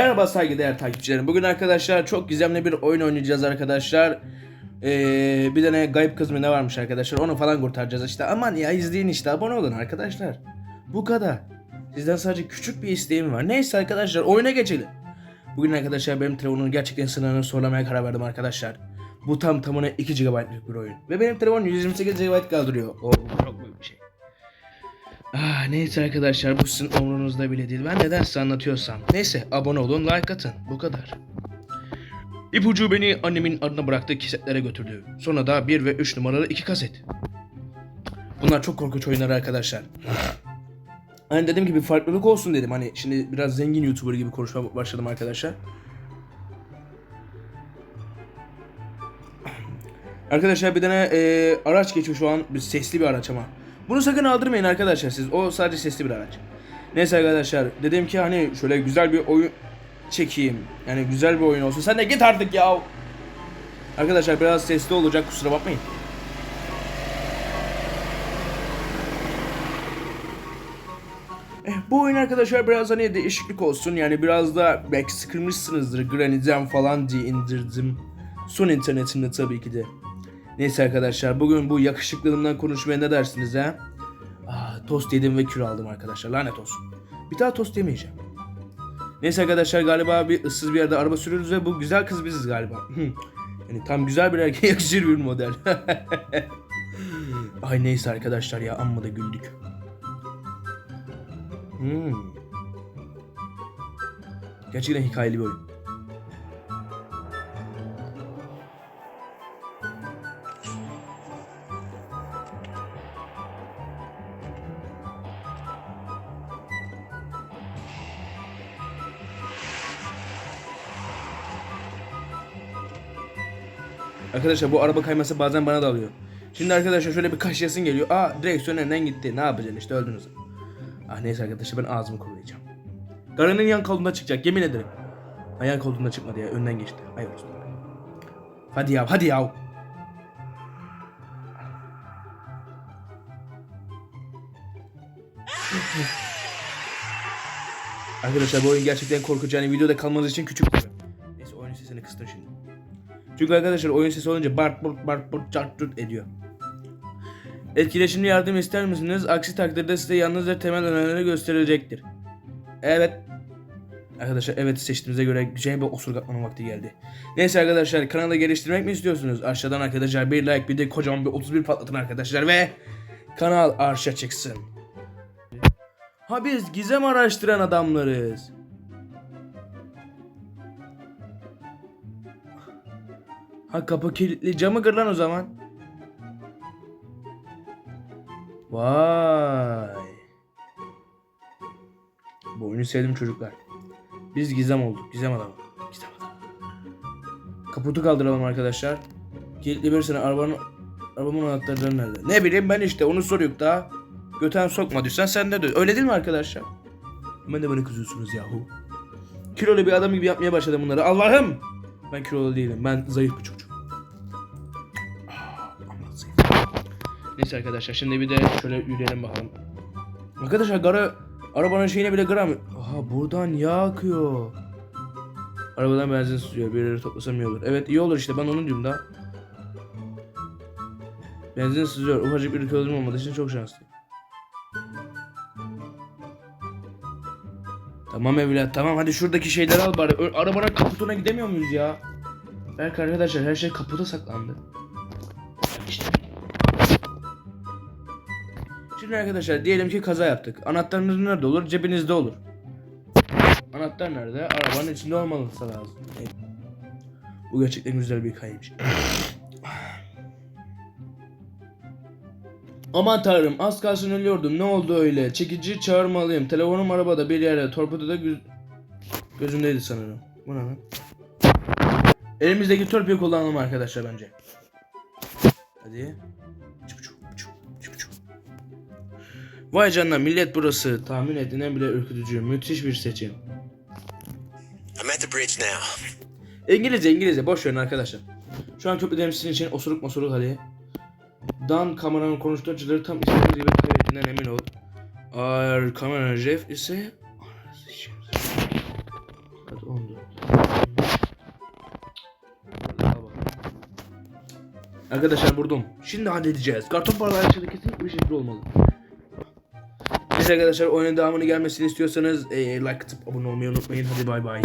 Merhaba saygıdeğer takipçilerim. Bugün arkadaşlar çok gizemli bir oyun oynayacağız arkadaşlar. Ee, bir tane gayip kız mı ne varmış arkadaşlar onu falan kurtaracağız işte. Aman ya izleyin işte abone olun arkadaşlar. Bu kadar. Sizden sadece küçük bir isteğim var. Neyse arkadaşlar oyuna geçelim. Bugün arkadaşlar benim telefonun gerçekten sınırını zorlamaya karar verdim arkadaşlar. Bu tam tamına 2 GB'lık bir oyun. Ve benim telefon 128 GB kaldırıyor. O Ah, neyse arkadaşlar bu sizin umurunuzda bile değil. Ben neden size anlatıyorsam. Neyse abone olun like atın. Bu kadar. İpucu beni annemin adına bıraktığı kasetlere götürdü. Sonra da 1 ve 3 numaralı iki kaset. Bunlar çok korkunç oyunlar arkadaşlar. Hani dediğim gibi farklılık olsun dedim. Hani şimdi biraz zengin YouTuber gibi konuşmaya başladım arkadaşlar. Arkadaşlar bir tane e, araç geçiyor şu an. Bir sesli bir araç ama. Bunu sakın aldırmayın arkadaşlar siz. O sadece sesli bir araç. Neyse arkadaşlar. Dedim ki hani şöyle güzel bir oyun çekeyim. Yani güzel bir oyun olsun. Sen de git artık ya. Arkadaşlar biraz sesli olacak kusura bakmayın. Eh, bu oyun arkadaşlar biraz hani değişiklik olsun. Yani biraz da belki sıkılmışsınızdır. Granny'den falan diye indirdim. Son internetimde tabii ki de. Neyse arkadaşlar bugün bu yakışıklılığımdan konuşmaya ne dersiniz ha? Ah, tost yedim ve kilo aldım arkadaşlar lanet olsun. Bir daha tost yemeyeceğim. Neyse arkadaşlar galiba bir ıssız bir yerde araba sürüyoruz ve bu güzel kız biziz galiba. yani tam güzel bir erkeğe yakışır bir model. Ay neyse arkadaşlar ya amma da güldük. Hmm. Gerçekten hikayeli bir oyun. Arkadaşlar bu araba kayması bazen bana da alıyor. Şimdi arkadaşlar şöyle bir kaşıyasın geliyor. Aa direksiyon önünden gitti. Ne yapacaksın işte öldünüz. Ah neyse arkadaşlar ben ağzımı kuruyacağım. Garının yan kolunda çıkacak yemin ederim. Ha, yan çıkmadı ya önden geçti. Ay olsun. Hadi ya hadi ya. Arkadaşlar bu oyun gerçekten korkucu. Yani videoda kalmanız için küçük. Neyse oyun sesini kıstım şimdi. Çünkü arkadaşlar oyun sesi olunca bart burt bart burt çart çurt ediyor. Etkileşimli yardım ister misiniz? Aksi takdirde size yalnızca temel önerileri gösterilecektir. Evet. Arkadaşlar evet seçtiğinize göre güzel bir osurgatmanın vakti geldi. Neyse arkadaşlar kanalı geliştirmek mi istiyorsunuz? Aşağıdan arkadaşlar bir like bir de kocaman bir 31 patlatın arkadaşlar ve kanal arşa çıksın. Ha biz gizem araştıran adamlarız. Ha kapı kilitli camı kır lan o zaman. Vay. Bu oyunu sevdim çocuklar. Biz gizem olduk. Gizem adamı. Gizem adamı. Kaputu kaldıralım arkadaşlar. Kilitli bir sene arabanın arabamın anahtarları nerede? Ne bileyim ben işte onu soruyorum da. Göten sokmadıysan sen de de. Öyle değil mi arkadaşlar? Hemen de bana kızıyorsunuz yahu. Kilolu bir adam gibi yapmaya başladım bunları. Allah'ım! Ben kilolu değilim. Ben zayıf bir çocuğum. Neyse arkadaşlar şimdi bir de şöyle yürüyelim bakalım. Arkadaşlar gara arabanın şeyine bile gram. Aha buradan yağ akıyor. Arabadan benzin sürüyor. Birileri toplasam iyi olur. Evet iyi olur işte ben onu diyorum da. Benzin sızıyor. Ufacık bir ülke olmadığı için çok şanslıyım. Tamam evlat tamam hadi şuradaki şeyleri al bari. Arabanın kaputuna gidemiyor muyuz ya? Belki arkadaşlar her şey kaputa saklandı. Şimdi arkadaşlar diyelim ki kaza yaptık. Anahtarınız nerede olur? Cebinizde olur. Anahtar nerede? Arabanın içinde olmalısa lazım. Bu gerçekten güzel bir hikayeymiş. Aman tanrım az kalsın ölüyordum. Ne oldu öyle? Çekici çağırmalıyım. Telefonum arabada bir yerde. Torpidoda göz... gözümdeydi sanırım. Bu ne lan? Elimizdeki torpidoyu kullanalım arkadaşlar bence. Hadi. Çıp. Vay canına millet burası. Tahmin edilen bile ürkütücü. Müthiş bir seçim. I'm at the bridge now. İngilizce İngilizce boş verin arkadaşlar. Şu an köprüdeyim sizin için osuruk mosuruk hadi. Dan kameranın konuştuğu tam istediğiniz gibi kaybettiğinden emin ol. Eğer kamera Jeff ise... Hadi 14. Arkadaşlar vurdum. Şimdi halledeceğiz. Karton parlar aşağıda kesinlikle bir şekilde olmalı. Arkadaşlar oyunun devamını gelmesini istiyorsanız eee, like atıp abone olmayı unutmayın. Hadi bay bay.